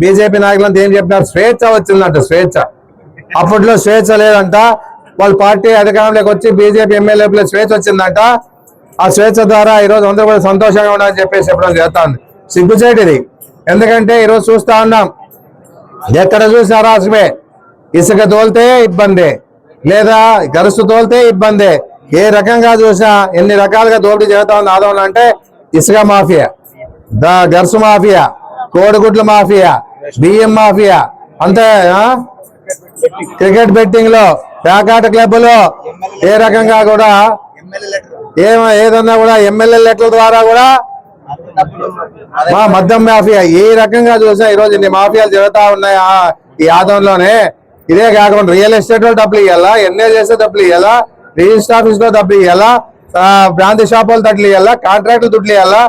BJP నాయకులంతా ఏం చెప్పినారు? స్వేచ్ఛ వచ్చిందంట స్వేచ్ఛ. అప్పట్లో స్వేచ్ఛ లేదంట. వాళ్ళ పార్టీ అధికారంలోకి వచ్చి బీజేపీ ఎమ్మెల్యేలకు స్వేచ్ఛ వచ్చిందంట. ఆ స్వేచ్ఛ ద్వారా ఈ రోజు అందరూ కూడా సంతోషంగా ఉండాలని చెప్పేసి చెప్పడం జరుగుతా ఉంది సిగ్గుచేటు ఇది ఎందుకంటే ఈరోజు చూస్తా ఉన్నాం. ఎక్కడ చూసినా రాష్ట్రమే. ఇసుక తోలితే ఇబ్బంది. లేదా గరుసు తోలితే ఇబ్బంది. ఏ రకంగా చూసినా ఎన్ని రకాలుగా దోపిడీ చేస్తా ఉంది ఆదోళన అంటే ఇసుక మాఫియా. ద గరుసు మాఫియా. కోడిగుడ్ల మాఫియా బియ్యం మాఫియా అంతే క్రికెట్ బెట్టింగ్లో ప్యాకాట క్లబ్లు ఏ రకంగా కూడా ఏ ఏదన్నా కూడా ఎమ్మెల్యే లెక్కల ద్వారా కూడా మా మద్యం మాఫియా. ఏ రకంగా చూసినా ఈ రోజు ఇన్ని మాఫియాలు జరుగుతా ఉన్నాయి ఆ ఈ ఆదంలోనే ఇదే కాకుండా రియల్ ఎస్టేట్లో డబ్బులు ఇవ్వాలా ఎన్ఏ చేస్తే డబ్బులు ఇవ్వాలా రిజిస్టర్ ఆఫీస్లో డబ్బులు ఇవ్వాలా బ్రాంతి షాప్ వాళ్ళు తట్లు ఇవ్వాలా కాంట్రాక్టులు దుడ్లు ఇవ్వాలా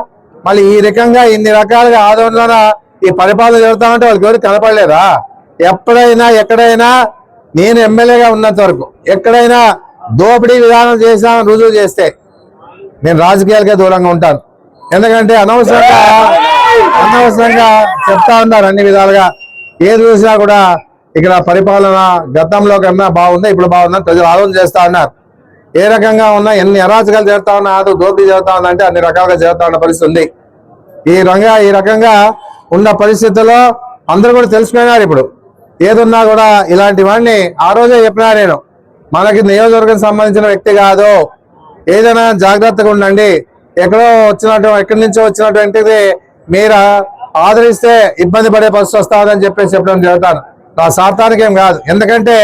మళ్ళీ ఈ రకంగా ఇన్ని రకాలుగా ఆదంలోన ఈ పరిపాలన జరుగుతా ఉంటే వాళ్ళకి ఎవరు కనపడలేదా? ఎప్పుడైనా ఎక్కడైనా నేను ఎమ్మెల్యేగా ఉన్నంత వరకు ఎక్కడైనా దోపిడీ విధానం చేశామని రుజువు చేస్తే నేను రాజకీయాలకే దూరంగా ఉంటాను. ఎందుకంటే అనవసరంగా అనవసరంగా చెప్తా ఉన్నారు అన్ని విధాలుగా. ఏది చూసినా కూడా ఇక్కడ పరిపాలన గతంలో కన్నా బాగుందా ఇప్పుడు బాగుందా ప్రజలు ఆలోచన చేస్తా ఉన్నారు. ఏ రకంగా ఉన్నా ఎన్ని అరాచకాలు జరుగుతా ఉన్నా అది దోపిడీ జరుగుతా ఉందంటే అన్ని రకాలుగా జరుగుతా ఉన్న పరిస్థితి ఉంది. ఈ రంగా ఈ రకంగా ఉన్న పరిస్థితుల్లో అందరూ కూడా తెలుసుకున్నారు ఇప్పుడు. ఏదున్నా కూడా ఇలాంటి వాడిని ఆ రోజే చెప్పినా నేను. మనకి నియోజకవర్గం సంబంధించిన వ్యక్తి కాదు. ఏదైనా జాగ్రత్తగా ఉండండి. ఎక్కడో వచ్చినట్టు ఎక్కడి నుంచో వచ్చినటువంటిది మీరు ఆదరిస్తే ఇబ్బంది పడే పరిస్థితి వస్తుందని చెప్పేసి చెప్పడం జరుగుతాను. నా స్వార్థానికి ఏం కాదు. ఎందుకంటే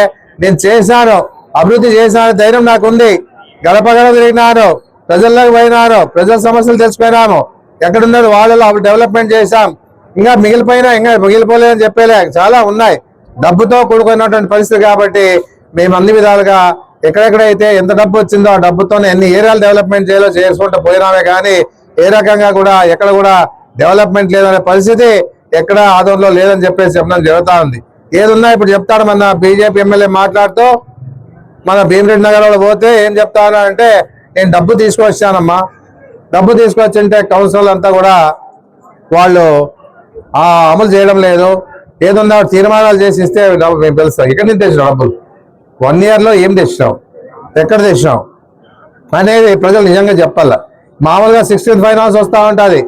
నేను చేశాను. అభివృద్ధి చేసిన ధైర్యం నాకు ఉంది గడప గడప తిరిగినాను ప్రజల్లోకి పోయినాను ప్రజల సమస్యలు తెచ్చిపోయినాము ఎక్కడున్నారు వాళ్ళలో అవి డెవలప్మెంట్ చేశాం. ఇంకా మిగిలిపోయినా ఇంకా మిగిలిపోలేదని చెప్పేలే. చాలా ఉన్నాయి. డబ్బుతో కూడుకున్నటువంటి పరిస్థితి కాబట్టి మేము అన్ని విధాలుగా ఎక్కడెక్కడైతే ఎంత డబ్బు వచ్చిందో ఆ డబ్బుతోనే ఎన్ని ఏరియాలు డెవలప్మెంట్ చేయాలో చేసుకుంటూ పోయినామే కానీ ఏ రకంగా కూడా ఎక్కడ కూడా డెవలప్మెంట్ లేదనే పరిస్థితి ఎక్కడ ఆదంలో లేదని చెప్పేసి చెప్పడం జరుగుతా ఉంది. ఏదున్నా ఇప్పుడు చెప్తాడు మన బీజేపీ ఎమ్మెల్యే మాట్లాడుతూ మన భీమరెడ్డి నగర్లో పోతే ఏం చెప్తారా అంటే నేను డబ్బు తీసుకొచ్చానమ్మా. డబ్బు తీసుకొచ్చింటే కౌన్సిల్ అంతా కూడా వాళ్ళు అమలు చేయడం లేదు. ఏదన్నా తీర్మానాలు చేసి ఇస్తే డబ్బు మేము తెలుస్తాం ఎక్కడి నుంచి తెచ్చినాం డబ్బులు. వన్ ఇయర్లో ఏం తెచ్చినాం? ఎక్కడ తెచ్చినాం? అనేది ప్రజలు నిజంగా చెప్పాల. మామూలుగా సిక్స్టీన్త్ ఫైనాన్స్ వస్తూ ఉంటుంది.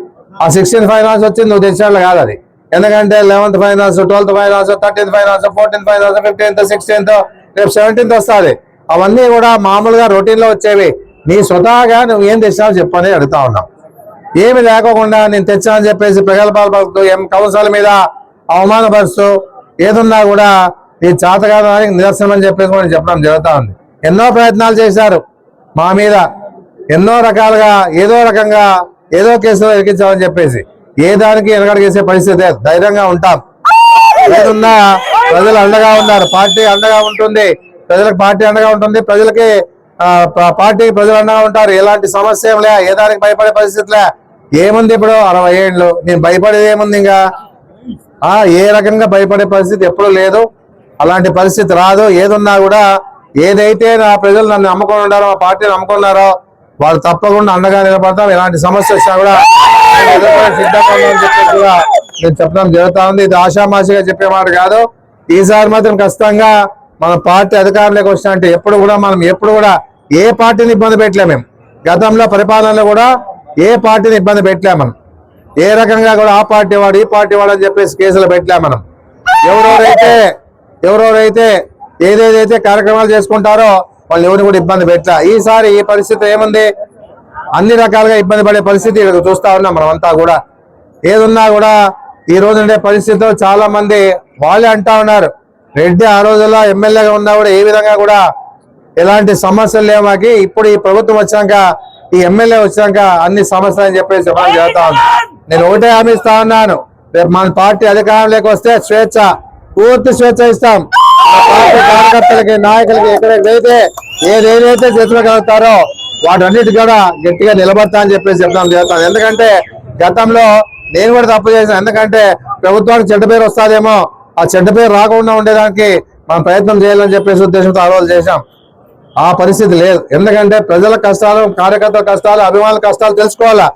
ఆ సిక్స్టీన్త్ ఫైనాన్స్ వచ్చింది నువ్వు తెచ్చినట్లు కాదు అది. ఎందుకంటే eleventh finance twelfth finance thirteenth finance fourteenth finance fifteenth sixteenth రేపు సెవెంటీన్త్ వస్తుంది. అవన్నీ కూడా మామూలుగా రొటీన్లో వచ్చేవి. నీ స్వతహాగా నువ్వు ఏం తెచ్చినావు చెప్పని అడుగుతా ఉన్నావు ఏమి లేకోకుండా నేను తెచ్చానని చెప్పేసి ప్రగల్భాలు పలుకుతూ ఎం కౌన్సిల్ మీద అవమానపరుస్తూ ఏదున్నా కూడా ఈ చాతకాదానికి నిదర్శనం అని చెప్పేసి మనం చెప్పడం జరుగుతూ ఉంది. ఎన్నో ప్రయత్నాలు చేశారు మా మీద. ఎన్నో రకాలుగా ఏదో రకంగా ఏదో కేసులో ఎరికించామని చెప్పేసి. ఏ దానికి వెనకడిగేసే పరిస్థితి ధైర్యంగా ఉంటాం. ఏదున్నా ప్రజలు అండగా ఉన్నారు. పార్టీ అండగా ఉంటుంది. ప్రజలకు పార్టీ అండగా ఉంటుంది. ప్రజలకి పార్టీకి ప్రజలు అండగా ఉంటారు. ఎలాంటి సమస్య లే ఏ దానికి భయపడే పరిస్థితిలే ఏముంది ఇప్పుడు అరవై ఏళ్ళు? నేను భయపడేది ఏముంది ఇంకా? ఆ ఏ రకంగా భయపడే పరిస్థితి ఎప్పుడూ లేదు. అలాంటి పరిస్థితి రాదు. ఏదున్నా కూడా ఏదైతే నా ప్రజలు నన్ను నమ్ముకొని ఉన్నారో మా పార్టీని నమ్ముకున్నారో వాళ్ళు తప్పకుండా అండగా నిలబడతాం ఎలాంటి సమస్య వచ్చినా కూడా సిద్ధంగా కూడా నేను చెప్పడం జరుగుతా ఉంది. ఇది ఆషామాషిగా చెప్పే మాట కాదు. ఈసారి మాత్రం ఖచ్చితంగా మన పార్టీ అధికారంలోకి వచ్చినా అంటే ఎప్పుడు కూడా మనం ఎప్పుడు కూడా ఏ పార్టీని ఇబ్బంది పెట్టలే మేము. గతంలో పరిపాలనలో కూడా ఏ పార్టీని ఇబ్బంది పెట్టలే మనం. ఏ రకంగా కూడా ఆ పార్టీ వాడు ఈ పార్టీ వాడు అని చెప్పేసి కేసులు పెట్టలే మనం. ఎవరెవరైతే ఎవరెవరైతే ఏదేదైతే కార్యక్రమాలు చేసుకుంటారో వాళ్ళు ఎవరిని కూడా ఇబ్బంది పెట్టా ఈసారి ఈ పరిస్థితి ఏముంది? అన్ని రకాలుగా ఇబ్బంది పడే పరిస్థితి చూస్తా ఉన్నాం మనం అంతా కూడా. ఏదున్నా కూడా ఈ రోజు ఉండే పరిస్థితిలో చాలా మంది వాళ్ళే అంటా ఉన్నారు. రెడ్డి ఆ రోజుల్లో ఎమ్మెల్యేగా ఉన్నా కూడా ఏ విధంగా కూడా ఎలాంటి సమస్యలు లేవు ఇప్పుడు ఈ ప్రభుత్వం వచ్చాక ఈ ఎమ్మెల్యే వచ్చాక అన్ని సమస్యలు అని చెప్పేసి చెప్పడం జరుగుతా నేను ఒకటే హామీ ఇస్తా ఉన్నాను. రేపు మన పార్టీ అధికారంలోకి వస్తే స్వేచ్ఛ పూర్తి స్వేచ్ఛ ఇస్తాం. ఆ పార్టీ కార్యకర్తలకి నాయకులకి ఎక్కడైతే ఏదేదైతే చేసుకోగలుగుతారో వాటన్నిటి కూడా గట్టిగా నిలబడతా అని చెప్పేసి చెప్తాం చేస్తాను ఎందుకంటే గతంలో నేను కూడా తప్పు చేశాను. ఎందుకంటే ప్రభుత్వానికి చెడ్డ పేరు వస్తాదేమో ఆ చెడ్డ పేరు రాకుండా ఉండేదానికి మనం ప్రయత్నం చేయాలని చెప్పేసి ఉద్దేశంతో ఆలోచన చేశాం. ఆ పరిస్థితి లేదు. ఎందుకంటే ప్రజల కష్టాలు కార్యకర్తల కష్టాలు అభిమానుల కష్టాలు తెలుసుకోవాలా?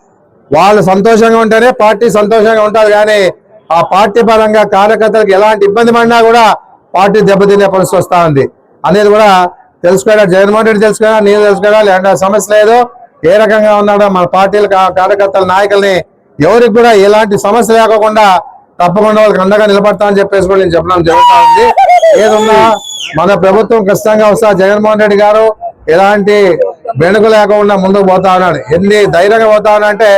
వాళ్ళు సంతోషంగా ఉంటేనే పార్టీ సంతోషంగా ఉంటారు కానీ ఆ పార్టీ పరంగా కార్యకర్తలకు ఎలాంటి ఇబ్బంది పడినా కూడా పార్టీ దెబ్బతినే పరిస్థితి వస్తా ఉంది. అనేది కూడా తెలుసుకోడా? జగన్మోహన్ రెడ్డి తెలుసుకోడా? నేను తెలుసుకోడా? లేదంటే సమస్య లేదు. ఏ రకంగా ఉన్నాడో మన పార్టీల కార్యకర్తల నాయకుల్ని ఎవరికి కూడా ఎలాంటి సమస్య లేకుండా తప్పకుండా వాళ్ళకి అండగా నిలబడతామని చెప్పేసి కూడా నేను చెప్పడం జరుగుతా ఉంది ఏదున్నా మన ప్రభుత్వం ఖచ్చితంగా వస్తా జగన్మోహన్ రెడ్డి గారు ఎలాంటి వెనుక లేకుండా ముందుకు పోతా ఉన్నాడు. ఎన్ని ధైర్యంగా పోతా అంటే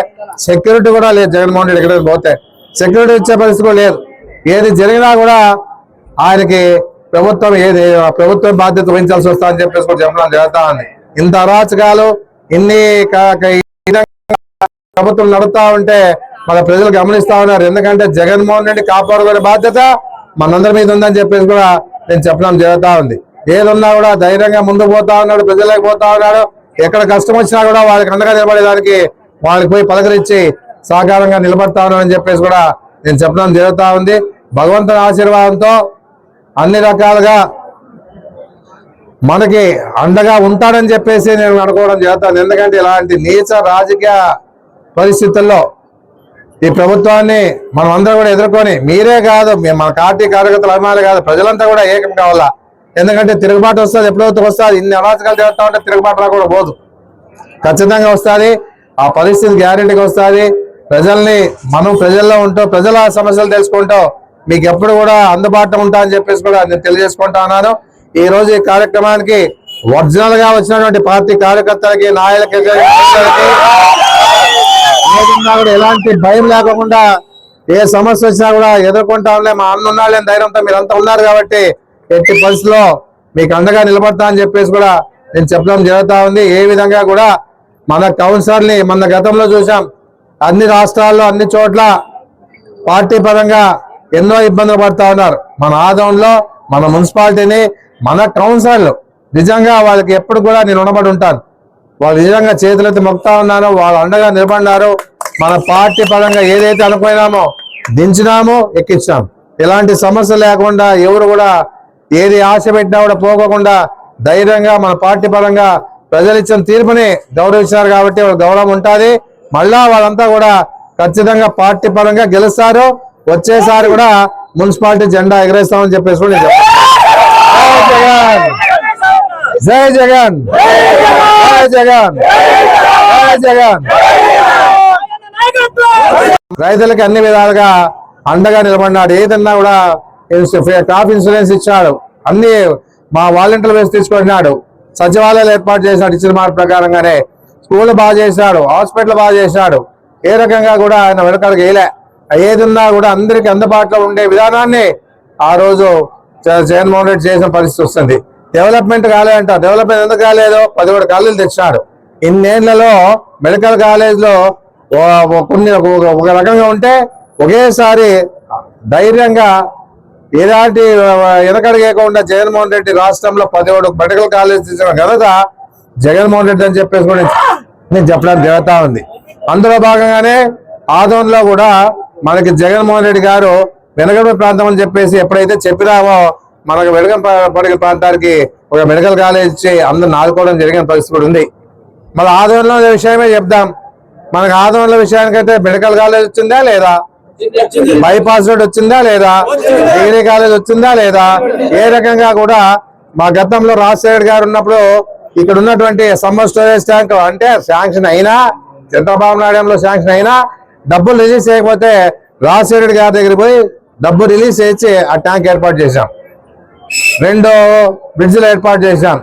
సెక్యూరిటీ కూడా లేదు జగన్మోహన్ రెడ్డి ఇక్కడ పోతే. సెక్యూరిటీ ఇచ్చే పరిస్థితి కూడా లేదు. ఏది జరిగినా కూడా ఆయనకి ప్రభుత్వం ఏది ప్రభుత్వం బాధ్యత వహించాల్సి వస్తా అని చెప్పేసి కూడా చెప్పడం జరుగుతా ఉంది. ఇంత అరాచకాలు ఇన్ని ప్రభుత్వం నడుతా ఉంటే మన ప్రజలు గమనిస్తా ఉన్నారు. ఎందుకంటే జగన్మోహన్ రెడ్డి కాపాడుకునే బాధ్యత మనందరి మీద ఉందని చెప్పేసి కూడా నేను చెప్పడం జరుగుతూ ఉంది. ఏదున్నా కూడా ధైర్యంగా ముందు పోతా ఉన్నాడు ప్రజలకు పోతా ఉన్నాడు. ఎక్కడ కష్టం వచ్చినా కూడా వాళ్ళకి అండగా నిలబడేదానికి వాళ్ళకి పోయి పలకరించి సహకారంగా నిలబడతా ఉన్నాడని చెప్పేసి కూడా నేను చెప్పడం జరుగుతూ ఉంది. భగవంతుని ఆశీర్వాదంతో అన్ని రకాలుగా మనకి అండగా ఉంటాడని చెప్పేసి నేను అనుకోవడం జరుగుతాను ఎందుకంటే ఇలాంటి నీచ రాజకీయ పరిస్థితుల్లో ఈ ప్రభుత్వాన్ని మనం అందరం కూడా ఎదుర్కొని మీరే కాదు మన పార్టీ కార్యకర్తలు అభిమానులు కాదు ప్రజలంతా కూడా ఏకం కావాలా? ఎందుకంటే తిరుగుబాటు వస్తుంది ఎప్పుడైతే వస్తుంది ఇన్ని అరాచకాలు చేస్తా ఉంటే తిరుగుబాటు రా కూడా పోదు. ఖచ్చితంగా వస్తుంది ఆ పరిస్థితి గ్యారెంటీగా వస్తుంది. ప్రజల్ని మనం ప్రజల్లో ఉంటూ ప్రజల సమస్యలు తెలుసుకుంటూ మీకు ఎప్పుడు కూడా అందుబాటులో ఉంటా అని చెప్పేసి కూడా నేను తెలియజేసుకుంటా ఉన్నాను. ఈ రోజు ఈ కార్యక్రమానికి ఒరిజినల్గా వచ్చినటువంటి పార్టీ కార్యకర్తలకి నాయకులకి కూడా ఎలాంటి భయం లేకుండా ఏ సమస్య వచ్చినా కూడా ఎదుర్కొంటాంలే మా అన్న ఉన్నాళ్ళే ధైర్యంతో మీరంతా ఉన్నారు కాబట్టి ఎట్టి పరిస్థితిలో మీకు అండగా నిలబడతా అని చెప్పేసి కూడా నేను చెప్పడం జరుగుతా ఉంది. ఏ విధంగా కూడా మన కౌన్సిలర్ని మన గతంలో చూసాం. అన్ని రాష్ట్రాల్లో అన్ని చోట్ల పార్టీ పరంగా ఎన్నో ఇబ్బందులు పడతా ఉన్నారు. మన ఆదంలో మన మున్సిపాలిటీని మన కౌన్సిలర్లు. నిజంగా వాళ్ళకి ఎప్పుడు కూడా నేను రుణపడి ఉంటాను. వాళ్ళు నిజంగా చేతులైతే మొక్తా ఉన్నారో వాళ్ళు అండగా నిలబడినారో మన పార్టీ పరంగా ఏదైతే అనుకున్నామో దించినామో ఎక్కించాం ఎలాంటి సమస్య లేకుండా ఎవరు కూడా ఏది ఆశ పెట్టినా కూడా పోకోకుండా ధైర్యంగా మన పార్టీ పరంగా ప్రజలు ఇచ్చిన తీర్పుని గౌరవించినారు కాబట్టి వాళ్ళ గౌరవం ఉంటుంది. మళ్ళా వాళ్ళంతా కూడా ఖచ్చితంగా పార్టీ పరంగా గెలుస్తారు. వచ్చేసారి కూడా మున్సిపాలిటీ జెండా ఎగరేస్తామని చెప్పేసి కూడా నేను జై జగన్. జై జగన్. జై జగన్. రైతులకి అన్ని విధాలుగా అండగా నిలబడినాడు. ఏదన్నా కూడా క్రాప్ ఇన్సూరెన్స్ ఇచ్చాడు. అన్ని మా వాలంటీర్లు వేసి తీసుకున్నాడు సచివాలయాలు ఏర్పాటు చేసినాడు ఇచ్చిన మాట ప్రకారంగానే. స్కూల్ బాగా చేసినాడు. హాస్పిటల్ బాగా చేసినాడు. ఏ రకంగా కూడా ఆయన వెనకాలకు వేయలే. ఏదున్నా కూడా అందరికి అందుబాటులో ఉండే విధానాన్ని ఆ రోజు జగన్మోహన్ రెడ్డి చేసిన పరిస్థితి వస్తుంది. డెవలప్మెంట్ కాలేదంట. డెవలప్మెంట్ ఎందుకు కాలేదు? పదిహేడు కాలేజీలు తెచ్చినాడు. ఇన్నేళ్ళలో మెడికల్ కాలేజ్లో కొన్ని ఒక- రకంగా ఉంటే ఒకేసారి ధైర్యంగా ఎలాంటి వెనకడిగేయకుండా జగన్మోహన్ రెడ్డి రాష్ట్రంలో పదిహేడు మెడికల్ కాలేజ్ తెచ్చిన ఘనత జగన్మోహన్ రెడ్డి అని చెప్పేసి కూడా నేను- చెప్పడం జరుగుతూ ఉంది. అందులో భాగంగానే ఆదోన్లో కూడా మనకి జగన్మోహన్ రెడ్డి గారు వెనకబడి ప్రాంతం అని చెప్పేసి ఎప్పుడైతే చెప్పినామో మనకు వెనక పడగల ప్రాంతానికి ఒక మెడికల్ కాలేజ్ ఇచ్చి అందరు నాదుకోవడం జరిగిన పరిస్థితి కూడా ఉంది. మన ఆదోన్లో విషయమే చెప్దాం. మనకు ఆదోన్ల విషయానికైతే మెడికల్ కాలేజ్ వచ్చిందా లేదా? బైపాస్ రోడ్ వచ్చిందా లేదా? డిగ్రీ కాలేజ్ వచ్చిందా లేదా? ఏ రకంగా కూడా మా గతంలో రాజశేఖర్ గారు ఉన్నప్పుడు ఇక్కడ ఉన్నటువంటి సమ్మర్ స్టోరేజ్ ట్యాంక్ అంటే శాంక్షన్ అయినా చంద్రబాబు నాయుడులో శాంక్షన్ అయినా డబ్బులు రిలీజ్ చేయకపోతే రాజశేఖర్ గారి దగ్గరికి పోయి డబ్బు రిలీజ్ చేసి ఆ ట్యాంక్ ఏర్పాటు చేశాం. రెండు బ్రిడ్జ్లు ఏర్పాటు చేశాం.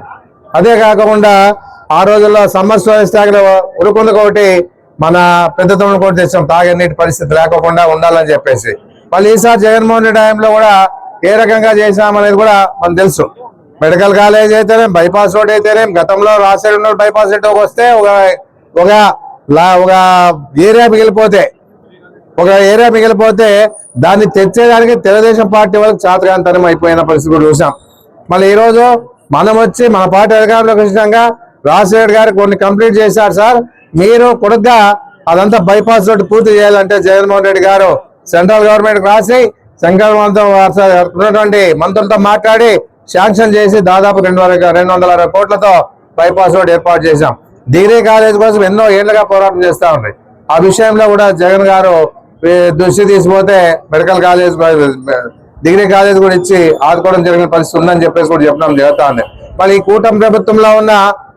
అదే కాకుండా ఆ రోజుల్లో సమ్మర్ స్టోరేజ్ ట్యాంక్ ఉరుకుందుకు ఒకటి మన పెద్ద తమ్ముడు కూడా తెచ్చాం. తాగే నీటి పరిస్థితి లేకుండా ఉండాలని చెప్పేసి. మళ్ళీ ఈసారి జగన్మోహన్ రెడ్డి టైంలో కూడా ఏ రకంగా చేశామనేది కూడా మనకు తెలుసు. మెడికల్ కాలేజ్ అయితేనే బైపాస్ రోడ్ అయితేనే గతంలో రాసే ఉన్న బైపాస్ రోడ్ వస్తే ఒక ఒక లా- ఒక ఏరియా మిగిలిపోతే ఒక ఏరియా మిగిలిపోతే దాన్ని తెచ్చేదానికి తెలుగుదేశం పార్టీ వాళ్ళకి చాతకాంతరం అయిపోయిన పరిస్థితి కూడా చూసాం. మళ్ళీ ఈ రోజు మనం వచ్చి మన పార్టీ అధికారంలోకి వచ్చినాక రాజశేఖర్ గారు కొన్ని కంప్లీట్ చేశారు సార్. మీరు కొడుగ్గా అదంతా బైపాస్ రోడ్డు పూర్తి చేయాలంటే జగన్మోహన్ రెడ్డి గారు సెంట్రల్ గవర్నమెంట్ రాసి సెంట్రల్ ఉన్నటువంటి మంత్రులతో మాట్లాడి శాంక్షన్ చేసి దాదాపు రెండు వందల రెండు వందల అరవై కోట్లతో బైపాస్ రోడ్ ఏర్పాటు చేశాం. డిగ్రీ కాలేజ్ కోసం ఎన్నో ఏళ్ళుగా పోరాటం చేస్తా ఉన్నాయి ఆ విషయంలో కూడా జగన్ గారు దృష్టి తీసిపోతే మెడికల్ కాలేజ్ డిగ్రీ కాలేజ్ కూడా ఇచ్చి ఆదుకోవడం జరిగిన పరిస్థితి ఉందని చెప్పేసి కూడా చెప్పడం జరుగుతా ఉంది మళ్ళీ ఈ కూటమి ప్రభుత్వంలో ఉన్న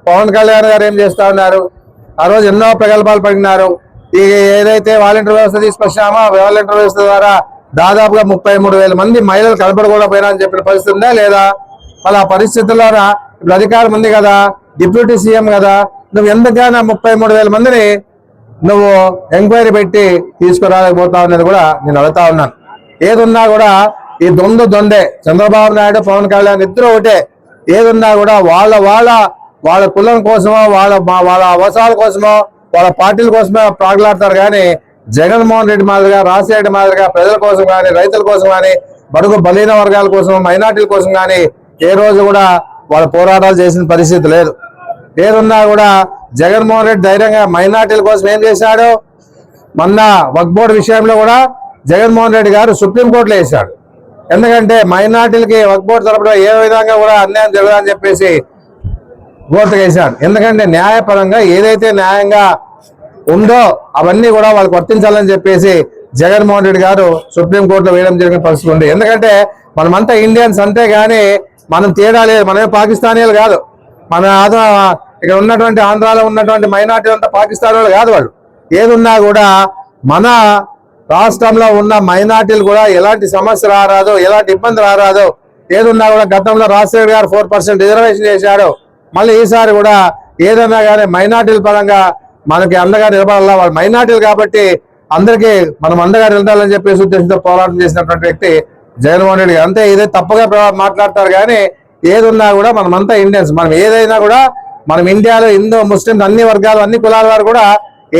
పవన్ కళ్యాణ్ గారు ఏం చేస్తా ఉన్నారు? ఆ రోజు ఎన్నో ప్రగల్భాలు పడినారు. ఈ ఏదైతే వాలంటీర్ వ్యవస్థ తీసుకొచ్చామో వాలంటీర్ వ్యవస్థ ద్వారా దాదాపుగా ముప్పై మూడు వేల మంది మహిళలు కనపడకుండా పోయినా అని చెప్పిన పరిస్థితి ఉందా లేదా? మళ్ళీ ఆ పరిస్థితుల్లోన ఇప్పుడు అధికారం ఉంది కదా డిప్యూటీ సీఎం కదా నువ్వు ఎందుకైనా ముప్పై మూడు వేల మందిని నువ్వు ఎంక్వైరీ పెట్టి తీసుకురాలేకపోతావు అనేది కూడా నేను అడుగుతా ఉన్నాను. ఏదున్నా కూడా ఈ దొందు దొందే. చంద్రబాబు నాయుడు పవన్ కళ్యాణ్ ఇద్దరు ఒకటే. ఏదున్నా కూడా వాళ్ళ వాళ్ళ వాళ్ళ కులం కోసమో వాళ్ళ మా- వాళ్ళ అవసరాల కోసమో వాళ్ళ పార్టీల కోసమే ప్రాగ్లాడతారు కానీ జగన్మోహన్ రెడ్డి మాదిరిగా రాజశేఖర మాదిరిగా ప్రజల కోసం కానీ రైతుల కోసం కానీ బడుగు బలీన వర్గాల కోసం మైనార్టీల కోసం కానీ ఏ రోజు కూడా వాళ్ళ పోరాటాలు చేసిన పరిస్థితి లేదు. ఏదున్నా కూడా జగన్మోహన్ రెడ్డి ధైర్యంగా మైనార్టీల కోసం ఏం చేశాడు? మొన్న వక్ బోర్డు విషయంలో కూడా జగన్మోహన్ రెడ్డి గారు సుప్రీంకోర్టులో వేశాడు. ఎందుకంటే మైనార్టీలకి వక్ బోర్డు తరపున ఏ విధంగా కూడా అన్యాయం జరగదని చెప్పేసి కోర్టుకు వేశాడు ఎందుకంటే న్యాయపరంగా ఏదైతే న్యాయంగా ఉందో అవన్నీ కూడా వాళ్ళకి వర్తించాలని చెప్పేసి జగన్మోహన్ రెడ్డి గారు సుప్రీంకోర్టులో వేయడం జరిగిన పరిస్థితి ఉంది. ఎందుకంటే మనమంతా ఇండియన్స్ అంతే కానీ మనం తేడా లేదు. మనమే పాకిస్తానీలు కాదు. మన ఆధార ఇక్కడ ఉన్నటువంటి ఆంధ్రాలో ఉన్నటువంటి మైనార్టీ అంతా పాకిస్తాన్ వాళ్ళు కాదు వాళ్ళు. ఏదున్నా కూడా మన రాష్ట్రంలో ఉన్న మైనార్టీలు కూడా ఎలాంటి సమస్య రారాదు ఎలాంటి ఇబ్బంది రారాదో ఏదున్నా కూడా గతంలో రాజశేఖర్ గారు ఫోర్ పర్సెంట్ రిజర్వేషన్ చేశారు. మళ్ళీ ఈసారి కూడా ఏదన్నా కానీ మైనార్టీల పరంగా మనకి అండగా నిలబడాలా? వాళ్ళు మైనార్టీలు కాబట్టి అందరికీ మనం అండగా నిలబడాలని చెప్పేసి ఉద్దేశంతో పోరాటం చేసినటువంటి వ్యక్తి జగన్మోహన్ రెడ్డి అంతే ఇదే తప్పగా మాట్లాడతారు కానీ ఏదున్నా కూడా మనమంతా ఇండియన్స్. మనం ఏదైనా కూడా మనం ఇండియాలో హిందూ ముస్లింస్ అన్ని వర్గాలు అన్ని కులాల వారు కూడా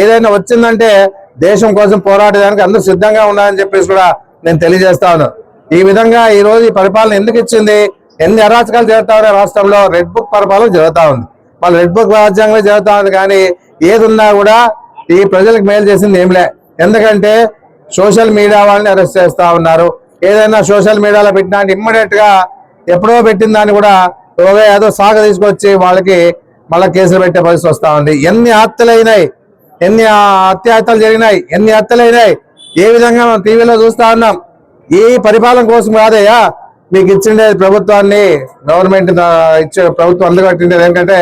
ఏదైనా వచ్చిందంటే దేశం కోసం పోరాడడానికి అందరూ సిద్ధంగా ఉన్నారని చెప్పేసి కూడా నేను తెలియజేస్తాను ఈ విధంగా ఈ రోజు ఈ పరిపాలన ఎందుకు ఇచ్చింది? ఎన్ని అరాచకాలు జరుగుతా ఉన్నాయి రాష్ట్రంలో రెడ్ బుక్ పరిపాలన జరుగుతా ఉంది. వాళ్ళ రెడ్ బుక్ రాజ్యాంగం జరుగుతా ఉంది కానీ ఏదున్నా కూడా ఈ ప్రజలకు మేలు చేసింది ఏంలే ఎందుకంటే సోషల్ మీడియా వాళ్ళని అరెస్ట్ చేస్తూ ఉన్నారు. ఏదైనా సోషల్ మీడియాలో పెట్టినా ఇమ్మీడియట్గా ఎప్పుడో పెట్టిన దాన్ని కూడా ఏదో సాగ తీసుకొచ్చి వాళ్ళకి మళ్ళీ కేసులు పెట్టే పరిస్థితి వస్తా ఉంది. ఎన్ని హత్యలైనాయి? ఎన్ని ఆ అత్యాహత్యలు జరిగినాయి? ఎన్ని హత్యలైనాయి? ఏ విధంగా మనం టీవీలో చూస్తా ఉన్నాం? ఈ పరిపాలన కోసం కాదయ్యా మీకు ఇచ్చిండే ప్రభుత్వాన్ని గవర్నమెంట్ ఇచ్చే ప్రభుత్వం అందుకట్టిండేది ఏంటంటే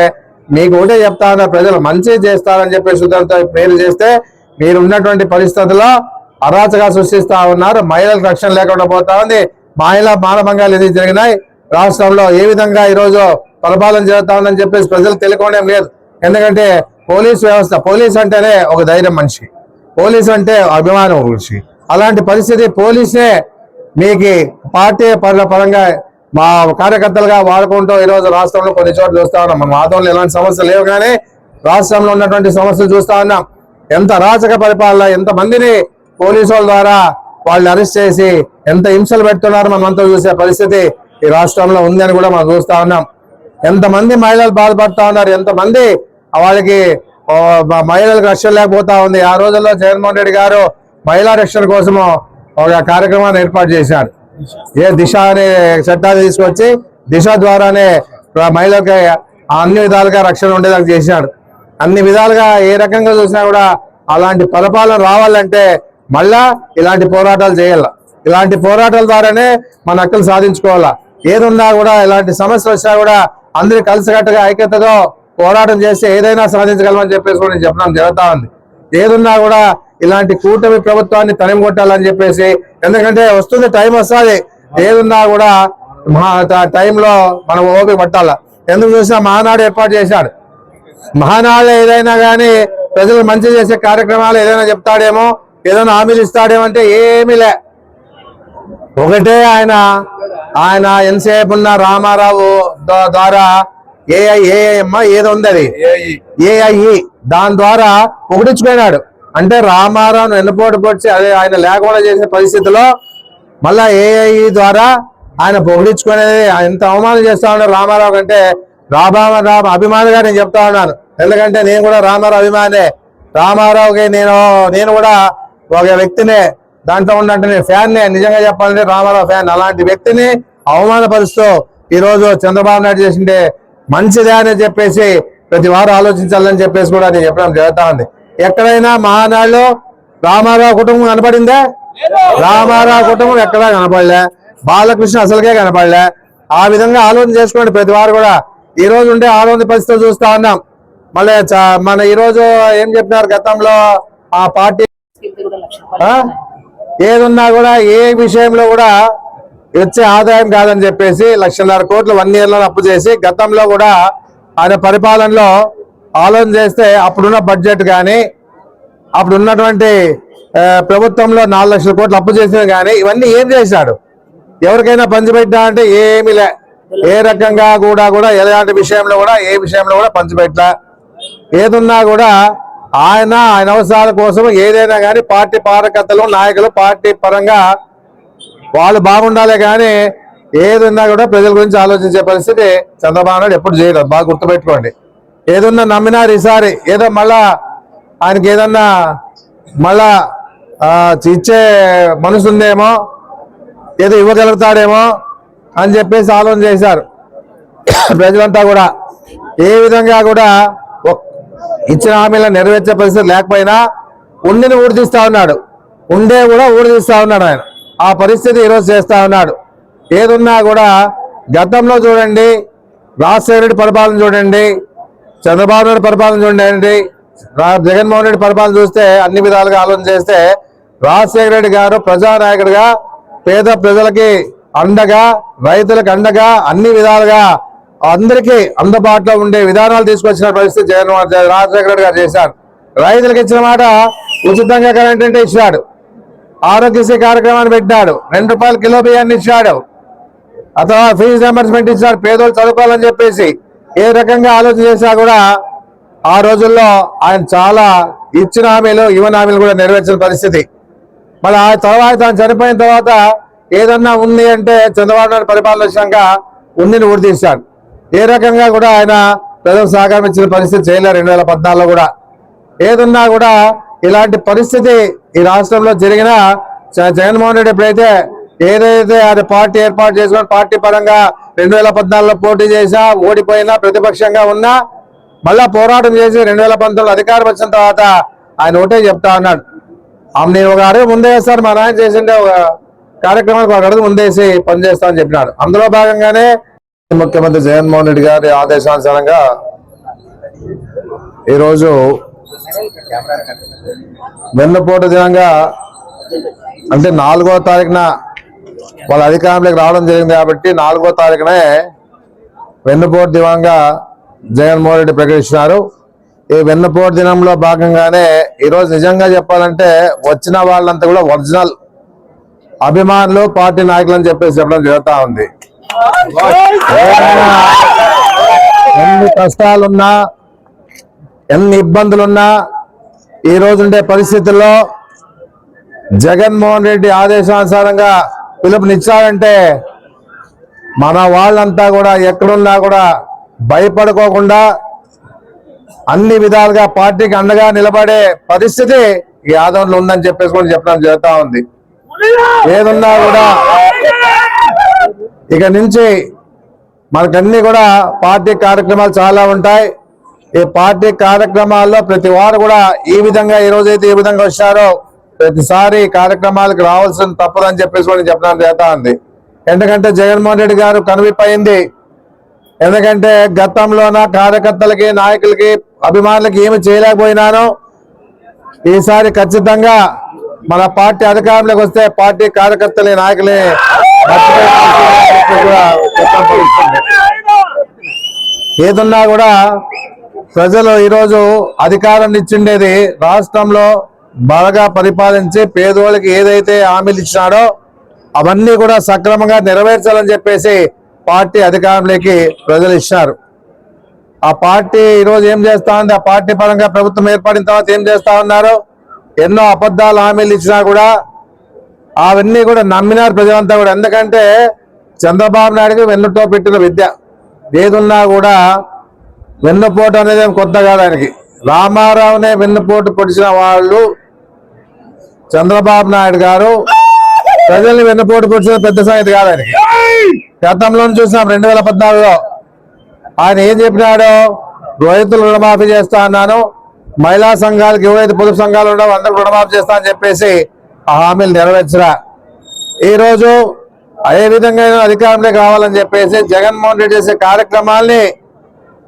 మీకు ఒకటే చెప్తా ఉన్నా ప్రజలు మంచి చేస్తారని చెప్పేసి ఉద్దేశంతో మేలు చేస్తే మీరు ఉన్నటువంటి పరిస్థితుల్లో అరాచగా సృష్టిస్తా ఉన్నారు. మహిళలకు రక్షణ లేకుండా పోతా ఉంది. మహిళా మానభంగాలు ఎన్ని జరిగినాయి? రాష్ట్రంలో ఏ విధంగా ఈరోజు రోజు పరిపాలన ఉందని చెప్పేసి ప్రజలు తెలియకోవడం లేదు. ఎందుకంటే పోలీస్ వ్యవస్థ పోలీస్ అంటేనే ఒక ధైర్యం మనిషి. పోలీస్ అంటే అభిమానం మనిషి. అలాంటి పరిస్థితి పోలీసే మీకు పార్టీ పరంగా మా కార్యకర్తలుగా వాడుకుంటూ ఈ రోజు రాష్ట్రంలో కొన్ని చోట్ల చూస్తా ఉన్నాం. మన ఆదంలో ఎలాంటి సమస్యలు లేవు కానీ రాష్ట్రంలో ఉన్నటువంటి సమస్యలు చూస్తా ఉన్నాం. ఎంత అరాచక పరిపాలన ఎంత మందిని పోలీసు వాళ్ళ ద్వారా వాళ్ళు అరెస్ట్ చేసి ఎంత హింసలు పెడుతున్నారో మనమంతా చూసే పరిస్థితి ఈ రాష్ట్రంలో ఉందని కూడా మనం చూస్తా ఉన్నాం. ఎంతమంది మహిళలు బాధపడతా ఉన్నారు? ఎంతమంది వాళ్ళకి మహిళలకు రక్షణ లేకపోతా ఉంది? ఆ రోజుల్లో జగన్మోహన్ రెడ్డి గారు మహిళా రక్షణ కోసము ఒక కార్యక్రమాన్ని ఏర్పాటు చేశారు. ఏ దిశ అనే చట్టాన్ని తీసుకొచ్చి దిశ ద్వారానే మహిళలకి అన్ని విధాలుగా రక్షణ ఉండేదానికి చేశాడు అన్ని విధాలుగా ఏ రకంగా చూసినా కూడా అలాంటి పరిపాలన రావాలంటే మళ్ళా ఇలాంటి పోరాటాలు చేయాల. ఇలాంటి పోరాటాల ద్వారానే మన హక్కులు సాధించుకోవాలా. ఏదున్నా కూడా ఇలాంటి సమస్యలు వచ్చినా కూడా అందరూ కలిసికట్టుగా ఐక్యతతో పోరాటం చేస్తే ఏదైనా సాధించగలమని చెప్పేసి కూడా నేను చెప్పడం జరుగుతా ఉంది. ఏదున్నా కూడా ఇలాంటి కూటమి ప్రభుత్వాన్ని తనిమి కొట్టాలని చెప్పేసి ఎందుకంటే వస్తుంది టైం వస్తుంది. ఏదున్నా కూడా మా టైంలో మనం ఓపిక పట్టాల. ఎందుకు చూసినా మహానాడు ఏర్పాటు చేశాడు. మహానాడు ఏదైనా కానీ ప్రజలు మంచి చేసే కార్యక్రమాలు ఏదైనా చెప్తాడేమో ఏదైనా హామీలు ఇస్తాడేమో అంటే ఏమీ లే. ఒకటే ఆయన ఆయన ఎంతసేపు ఉన్న రామారావు ద్వారా ఏఐ ఏఐఎమ్మ ఏదో ఉంది అది ఏఐఈ దాని ద్వారా పొగిడించుకున్నాడు. అంటే రామారావు వెన్నుపోటు పొడిచి అదే ఆయన లేకుండా చేసే పరిస్థితిలో మళ్ళా ఏఐ ద్వారా ఆయన పొగిడించుకునేది ఎంత అవమానం చేస్తా ఉన్నాడు రామారావు కంటే రామారావు రామ అభిమానిగా నేను చెప్తా ఉన్నాను. ఎందుకంటే నేను కూడా రామారావు అభిమానే. రామారావుకి నేను నేను కూడా ఒక వ్యక్తినే దాంట్లో ఉన్నట్టు నేను ఫ్యాన్ నిజంగా చెప్పాలంటే రామారావు ఫ్యాన్ అలాంటి వ్యక్తిని అవమానపరుస్తూ ఈ రోజు చంద్రబాబు నాయుడు చేసిండే మంచిదే అని చెప్పేసి ప్రతి వారు ఆలోచించాలని చెప్పేసి కూడా నేను చెప్పడం జరుగుతా ఉంది. ఎక్కడైనా మహానాడులో రామారావు కుటుంబం కనపడిందే? రామారావు కుటుంబం ఎక్కడా కనపడలే. బాలకృష్ణ అసలుకే కనపడలే. ఆ విధంగా ఆలోచన చేసుకోండి ప్రతి వారు కూడా. ఈ రోజు ఉండే ఆలోచన పరిస్థితులు చూస్తా ఉన్నాం. మళ్ళీ మన ఈ రోజు ఏం చెప్పినారు గతంలో? ఆ పార్టీ? ఏదున్నా కూడా ఏ విషయంలో కూడా వచ్చే ఆదాయం కాదని చెప్పేసి లక్షన్నర కోట్లు వన్ ఇయర్లో అప్పు చేసి గతంలో కూడా ఆయన పరిపాలనలో ఆలోచన చేస్తే అప్పుడున్న బడ్జెట్ కానీ అప్పుడున్నటువంటి ప్రభుత్వంలో నాలుగు లక్షల కోట్లు అప్పు చేసిన కానీ ఇవన్నీ ఏం చేశాడు? ఎవరికైనా పంచిపెట్టా అంటే ఏమీ లే. ఏ రకంగా కూడా కూడా ఎలాంటి విషయంలో కూడా ఏ విషయంలో కూడా పంచిపెట్టా ఏదున్నా కూడా ఆయన ఆయన అవసరాల కోసం ఏదైనా కానీ పార్టీ కార్యకర్తలు నాయకులు పార్టీ పరంగా వాళ్ళు బాగుండాలి కానీ ఏదున్నా కూడా ప్రజల గురించి ఆలోచించే పరిస్థితి చంద్రబాబు నాయుడు ఎప్పుడు చేయడు బాగా గుర్తుపెట్టుకోండి. ఏదన్నా నమ్మినారు ఈసారి ఏదో మళ్ళా ఆయనకి ఏదన్నా మళ్ళా ఇచ్చే మనసు ఉందేమో ఏదో ఇవ్వగలుగుతాడేమో అని చెప్పేసి ఆలోచన చేశారు. ప్రజలంతా కూడా ఏ విధంగా కూడా ఇచ్చిన హామీలను నెరవేర్చే పరిస్థితి లేకపోయినా ఉండిని ఊడితీస్తా ఉన్నాడు. ఉండే కూడా ఊడితీస్తా ఉన్నాడు ఆయన. ఆ పరిస్థితి ఈరోజు చేస్తా ఉన్నాడు. ఏదున్నా కూడా గతంలో చూడండి రాజశేఖర రెడ్డి పరిపాలన చూడండి చంద్రబాబు నాయుడు పరిపాలన చూడండి రా- జగన్మోహన్ రెడ్డి పరిపాలన చూస్తే అన్ని విధాలుగా ఆలోచన చేస్తే రాజశేఖర రెడ్డి గారు ప్రజానాయకుడిగా పేద ప్రజలకి అండగా రైతులకు అండగా అన్ని విధాలుగా అందరికీ అందుబాటులో ఉండే విధానాలు తీసుకొచ్చిన పరిస్థితి జగన్ రాజశేఖర రెడ్డి గారు చేశారు. రైతులకు ఇచ్చిన మాట ఉచితంగా కరెంట్ అంటే ఇచ్చాడు. ఆరోగ్యశ్రీ కార్యక్రమాన్ని పెట్టినాడు. రెండు రూపాయల కిలో బియ్యాన్ని ఇచ్చాడు. అథవా ఫీజు రియంబర్స్మెంట్ ఇచ్చారు పేదోళ్ళు చదువుకోవాలని చెప్పేసి ఏ రకంగా ఆలోచన చేసినా కూడా ఆ రోజుల్లో ఆయన చాలా ఇచ్చిన హామీలు ఇవ్వని హామీలు కూడా నెరవేర్చిన పరిస్థితి. మళ్ళీ ఆ తర్వాత ఆయన చనిపోయిన తర్వాత ఏదన్నా ఉంది అంటే చంద్రబాబు నాయుడు పరిపాలన వచ్చినాక ఉండిని ఊడితీశాడు ఏ రకంగా కూడా ఆయన ప్రజలకు సహకారం ఇచ్చిన పరిస్థితి చేయలేరు రెండు వేల పద్నాలుగులో కూడా. ఏదున్నా కూడా ఇలాంటి పరిస్థితి ఈ రాష్ట్రంలో జరిగిన జగన్మోహన్ రెడ్డి ఎప్పుడైతే ఏదైతే అది పార్టీ ఏర్పాటు చేసుకుని పార్టీ పరంగా రెండు వేల పద్నాలుగులో పోటీ చేసా ఓడిపోయినా ప్రతిపక్షంగా ఉన్నా మళ్ళా పోరాటం చేసి రెండు వేల పంతొమ్మిది అధికారం వచ్చిన తర్వాత ఆయన ఒకటే చెప్తా ఉన్నాడు ఆమె నేను ఒక అడుగు ముందే మా నాయన చేసిండే ఒక కార్యక్రమానికి ఒక అడుగు ముందేసి పనిచేస్తామని చెప్పినాడు. అందులో భాగంగానే ముఖ్యమంత్రి జగన్మోహన్ రెడ్డి గారి ఆదేశానుసారంగా ఈరోజు వెన్నుపోటు దినంగా అంటే నాలుగో తారీఖున వాళ్ళ అధికారంలోకి రావడం జరిగింది కాబట్టి నాలుగో తారీఖునే వెన్నుపోటు దినంగా జగన్మోహన్ రెడ్డి ప్రకటిస్తున్నారు ఈ వెన్నుపోటు దినంలో భాగంగానే ఈరోజు నిజంగా చెప్పాలంటే వచ్చిన వాళ్ళంతా కూడా ఒరిజినల్ అభిమానులు పార్టీ నాయకులు అని చెప్పేసి చెప్పడం జరుగుతూ ఉంది. ఎన్ని కష్టాలున్నా ఎన్ని ఇబ్బందులున్నా ఈ రోజుండే పరిస్థితుల్లో జగన్మోహన్ రెడ్డి ఆదేశానుసారంగా పిలుపునిచ్చారంటే మన వాళ్ళంతా కూడా ఎక్కడున్నా కూడా భయపడుకోకుండా అన్ని విధాలుగా పార్టీకి అండగా నిలబడే పరిస్థితి ఈ ఆదరణలో ఉందని చెప్పేసి కూడా చెప్పడం జరుగుతూ ఉంది. ఏదున్నా కూడా ఇక నుంచి మనకన్నీ కూడా పార్టీ కార్యక్రమాలు చాలా ఉంటాయి. ఈ పార్టీ కార్యక్రమాల్లో ప్రతి వారు కూడా ఈ విధంగా ఈ రోజైతే ఈ విధంగా వచ్చారో ప్రతిసారి కార్యక్రమాలకు రావాల్సిన తప్పదని చెప్పేసి కూడా చెప్పడం జరుగుతా ఉంది. ఎందుకంటే జగన్మోహన్ రెడ్డి గారు కనువిపోయింది ఎందుకంటే గతంలోన కార్యకర్తలకి నాయకులకి అభిమానులకి ఏమి చేయలేకపోయినాను ఈసారి ఖచ్చితంగా మన పార్టీ అధికారంలోకి వస్తే పార్టీ కార్యకర్తలు నాయకులే ఏదున్నా కూడా ప్రజలు ఈరోజు అధికారాన్ని ఇచ్చిండేది రాష్ట్రంలో బాగా పరిపాలించి పేదోళ్ళకి ఏదైతే హామీలు ఇచ్చినాడో అవన్నీ కూడా సక్రమంగా నెరవేర్చాలని చెప్పేసి పార్టీ అధికారంలోకి ప్రజలు ఇచ్చినారు ఆ పార్టీ ఈరోజు ఏం చేస్తా ఉంది? ఆ పార్టీ పరంగా ప్రభుత్వం ఏర్పడిన తర్వాత ఏం చేస్తా ఉన్నారు? ఎన్నో అబద్ధాలు హామీలు ఇచ్చినా కూడా అవన్నీ కూడా నమ్మినారు ప్రజలంతా కూడా. ఎందుకంటే చంద్రబాబు నాయుడుకి వెన్నుతో పెట్టిన విద్య. ఏదున్నా కూడా వెన్నుపోటు అనేది ఏం కొత్త కాదు ఆయనకి. రామారావునే వెన్నుపోటు పొడిచిన వాళ్ళు చంద్రబాబు నాయుడు గారు ప్రజల్ని వెన్నుపోటు పొడిచిన పెద్ద సంగతి కాదు ఆయనకి. గతంలో చూసినాం రెండు వేల పద్నాలుగులో. ఆయన ఏం చెప్పినాడు? రైతులు రుణమాఫీ చేస్తా అన్నాను. మహిళా సంఘాలకు ఎవరైతే పొదుపు సంఘాలు ఉండవు అందరికి రుణమాఫీ చేస్తా అని చెప్పేసి ఆ హామీలు నెరవేర్చరా. ఈరోజు అదే విధంగా అధికారంలోకి రావాలని చెప్పేసి జగన్మోహన్ రెడ్డి చేసే కార్యక్రమాల్ని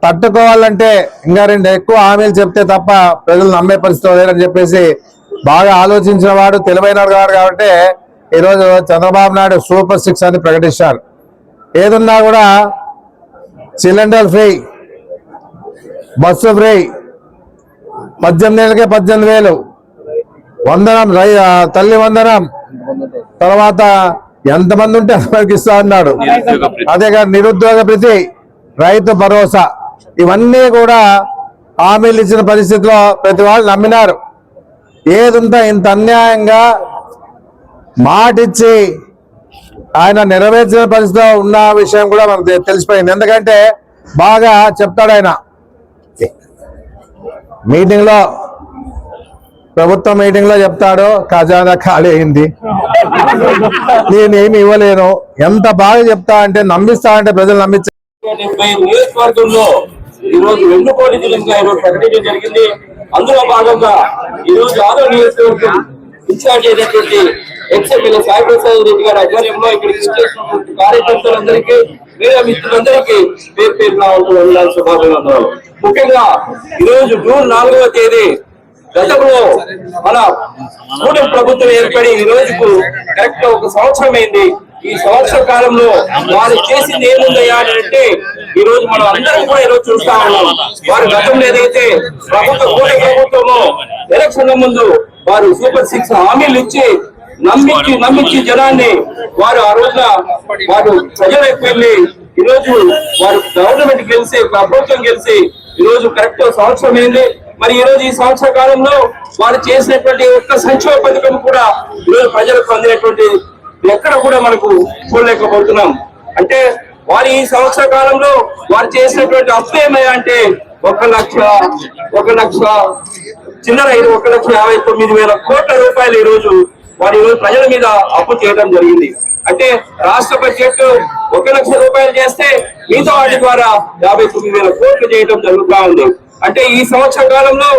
తట్టుకోవాలంటే ఇంకా రెండు ఎక్కువ హామీలు చెప్తే తప్ప ప్రజలు నమ్మే పరిస్థితి లేదని చెప్పేసి బాగా ఆలోచించిన వాడు తెలివైన వాడు కాబట్టి ఈరోజు చంద్రబాబు నాయుడు సూపర్ సిక్స్ అని ప్రకటించారు. ఏదున్నా కూడా సిలిండర్ ఫ్రీ బస్సు ఫ్రీ పద్దెనిమిది ఏళ్ళకే పద్దెనిమిది వేలు వందనం రై తల్లి వందనం తర్వాత ఎంతమంది ఉంటే అంతమందికి ఇస్తా అన్నాడు. అదే నిరుద్యోగ ప్రతి రైతు భరోసా. ఇవన్నీ కూడా హామీలు ఇచ్చిన పరిస్థితిలో ప్రతి వాళ్ళు నమ్మినారు. ఏదుంతా ఇంత అన్యాయంగా మాటిచ్చి ఆయన నెరవేర్చిన పరిస్థితిలో ఉన్న విషయం కూడా మనకు తెలిసిపోయింది. ఎందుకంటే బాగా చెప్తాడు ఆయన. మీటింగ్లో ప్రభుత్వ మీటింగ్లో చెప్తాడో ఖజానా ఖాళీ అయింది. నేనేమి ఇవ్వలేను. ఎంత బాగా చెప్తా అంటే నమ్మిస్తా అంటే ప్రజలు నమ్మించ నియోజకవర్గంలో ఈ రోజు రెండు కోటి జిల్లాగా ఈరోజు ప్రకటించడం జరిగింది. అందులో భాగంగా ఈ రోజు నియోజకవర్గం ఇన్ఛార్జ్ అయినటువంటి ఎక్స్ఎమ్మెల్యే సాయి ప్రసాద్ రెడ్డి గారి ఆధ్వర్యంలో కార్యకర్తలందరికీ మిత్రులందరికీ పేరు పేరు రావాల్సిన ముఖ్యంగా ఈ రోజు జూన్ నాలుగవ తేదీ గతంలో మన కూటమి ప్రభుత్వం ఏర్పడి ఈ రోజుకు కరెక్ట్ ఒక సంవత్సరం అయింది ఈ సంవత్సర కాలంలో వారు చేసింది ఏముందయ్యా అని అంటే ఈ రోజు మనం అందరం కూడా ఈ రోజు చూస్తా ఉన్నాం. వారు గతంలో ఏదైతే ప్రభుత్వ కూటమి ప్రభుత్వము ఎలక్షన్ల ముందు వారు సూపర్ సిక్స్ హామీలు ఇచ్చి నమ్మించి నమ్మించి జనాన్ని వారు ఆ రోజున వారు ప్రజలకు వెళ్ళి ఈ రోజు వారు గవర్నమెంట్ గెలిచి ప్రభుత్వం గెలిచి ఈ రోజు కరెక్ట్ సంవత్సరం ఏంది మరి ఈ రోజు ఈ సంవత్సర కాలంలో వారు చేసినటువంటి ఒక్క సంక్షేమ పథకం కూడా ఈరోజు ప్రజలకు అందినటువంటి ఎక్కడ కూడా మనకు చూడలేకపోతున్నాం. అంటే వారి ఈ సంవత్సర కాలంలో వారు చేసినటువంటి అప్పు ఏమయ్యా అంటే ఒక లక్ష ఒక లక్ష చిన్న రైతు ఒక లక్ష యాభై తొమ్మిది వేల కోట్ల రూపాయలు ఈ రోజు వారు ఈరోజు ప్రజల మీద అప్పు చేయడం జరిగింది. అంటే రాష్ట్ర బడ్జెట్ ఒక లక్ష రూపాయలు చేస్తే మిగతా వాటి ద్వారా యాభై తొమ్మిది వేల కోట్లు చేయడం జరుగుతూ ఉంది. అంటే ఈ సంవత్సర కాలంలో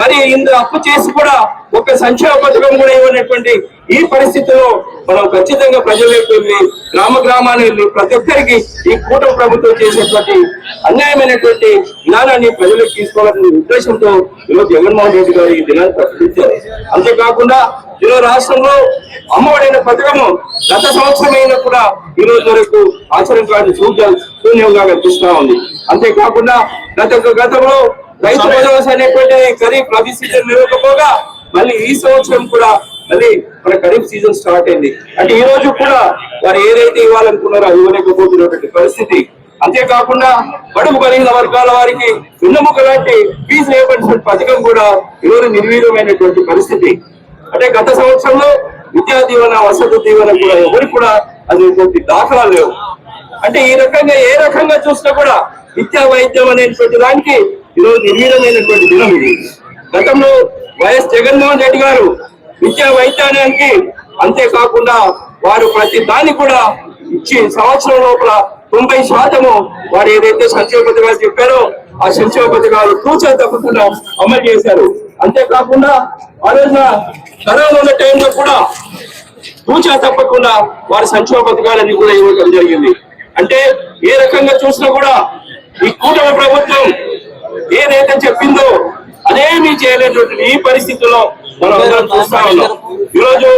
మరి ఇంత అప్పు చేసి కూడా ఒక సంక్షేమ పథకం కూడా ఇవ్వనటువంటి ఈ పరిస్థితిలో మనం ఖచ్చితంగా ప్రజలకు వెళ్ళి గ్రామ గ్రామాలు వెళ్ళి ప్రతి ఒక్కరికి ఈ కూటమి ప్రభుత్వం చేసేటువంటి అన్యాయమైనటువంటి జ్ఞానాన్ని ప్రజలకు తీసుకోవాలనే ఉద్దేశంతో ఈరోజు జగన్మోహన్ రెడ్డి గారు ఈ దినాన్ని ప్రకటించారు. అంతేకాకుండా ఈరోజు రాష్ట్రంలో అమ్మఒడైన పథకము గత సంవత్సరం అయినా కూడా ఈ రోజు వరకు ఆచరణ కాని శూన్యంగా కనిపిస్తా ఉంది. అంతేకాకుండా గత గతంలో రైతు భరోసా అనేటువంటి ఖరీఫ్ రబీ సీజన్ ఇవ్వకపోగా మళ్ళీ ఈ సంవత్సరం కూడా మళ్ళీ మన ఖరీఫ్ సీజన్ స్టార్ట్ అయింది. అంటే ఈ రోజు కూడా వారు ఏదైతే ఇవ్వాలనుకున్నారో అది ఇవ్వలేకపోతున్నటువంటి పరిస్థితి. అంతేకాకుండా బడుగు బలహీన వర్గాల వారికి వెన్నెముక లాంటి ఫీజు రియంబర్స్మెంట్ పథకం కూడా ఈరోజు నిర్వీర్యమైనటువంటి పరిస్థితి. అంటే గత సంవత్సరంలో విద్యా దీవెన వసతి దీవెన కూడా ఎవరికి కూడా అది దాఖలా లేవు. అంటే ఈ రకంగా ఏ రకంగా చూసినా కూడా విద్యా వైద్యం అనేటువంటి దానికి ఈరోజు నిర్వీర్యమైనటువంటి దినం ఇది. గతంలో వైఎస్ జగన్మోహన్ రెడ్డి గారు విద్యా వైద్యానికి అంతేకాకుండా వారు ప్రతి దాన్ని కూడా ఇచ్చి సంవత్సరం లోపల తొంభై శాతము వారు ఏదైతే సంక్షేమ పథకాలు చెప్పారో ఆ సంక్షేమ పథకాలు తూచా తప్పకుండా అమలు చేశారు. అంతేకాకుండా ఆ రోజున కరోనా ఉన్న టైంలో కూడా తూచా తప్పకుండా వారి సంక్షేమ పథకాలన్నీ కూడా ఇవ్వడం జరిగింది. అంటే ఏ రకంగా చూసినా కూడా ఈ కూటమి ప్రభుత్వం ఏదైతే చెప్పిందో అదేమీ చేయలేటువంటి ఈ పరిస్థితుల్లో మనం అందరం చూస్తా ఉన్నాం. ఈరోజు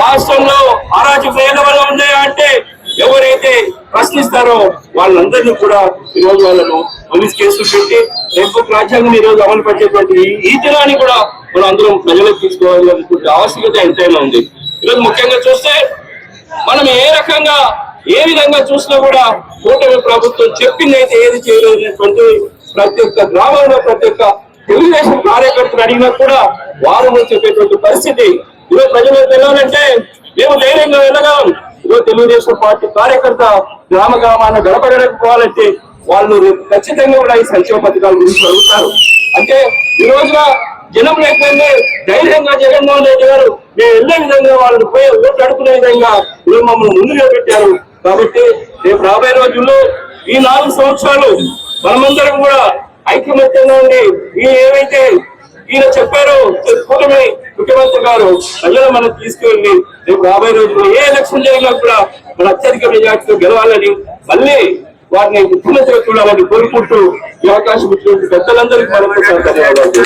రాష్ట్రంలో అరాచక ఏళ్ళ వల్ల ఉన్నాయా అంటే ఎవరైతే ప్రశ్నిస్తారో వాళ్ళందరినీ కూడా ఈ రోజు వాళ్ళను పోలీస్ కేసులు పెట్టి రేపు రాజ్యాంగం ఈ రోజు అమలు పరిచేటువంటి ఈ- దినాన్ని కూడా మనం అందరం ప్రజలకు తీసుకోవాలి అనుకుంటే ఆవశ్యకత ఎంతైనా ఉంది. ఈరోజు ముఖ్యంగా చూస్తే మనం ఏ రకంగా ఏ విధంగా చూసినా కూడా కూటమి ప్రభుత్వం చెప్పింది అయితే ఏది చేయలేనటువంటి ప్రతి ఒక్క గ్రామంలో ప్రతి ఒక్క తెలుగుదేశం కార్యకర్తలు అడిగినా కూడా వారు చెప్పేటువంటి పరిస్థితి. ఈరోజు ప్రజలు వెళ్ళాలంటే మేము ధైర్యంగా వెళ్ళగలం. ఈరోజు తెలుగుదేశం పార్టీ కార్యకర్త గ్రామ గ్రామాన్ని గడపగడకపోవాలంటే వాళ్ళు రేపు ఖచ్చితంగా కూడా ఈ సంక్షేమ పథకాల గురించి అడుగుతారు. అంటే ఈ రోజున జనం లేకపోతే ధైర్యంగా జగన్మోహన్ రెడ్డి గారు మేము వెళ్ళే విధంగా వాళ్ళని పోయి ఓట్లు అడుకునే విధంగా మమ్మల్ని ముందుగా పెట్టారు కాబట్టి రేపు రాబోయే రోజుల్లో ఈ నాలుగు సంవత్సరాలు మనమందరం కూడా ఐక్యమత్యంగా ఉండి ఈ ఏవైతే ఈయన చెప్పారు కూటమి ముఖ్యమంత్రి గారు ప్రజలు మనం తీసుకెళ్ళి రేపు రాబోయే రోజుల్లో ఏ ఎలక్షన్ జరిగినా కూడా మన అత్యధిక మెజార్టీతో గెలవాలని మళ్ళీ వారిని ముఖ్యమంత్రి చూడాలని కోరుకుంటూ ఈ అవకాశం ఇచ్చినటువంటి పెద్దలందరికీ మరొకసారి ధన్యవాదాలు.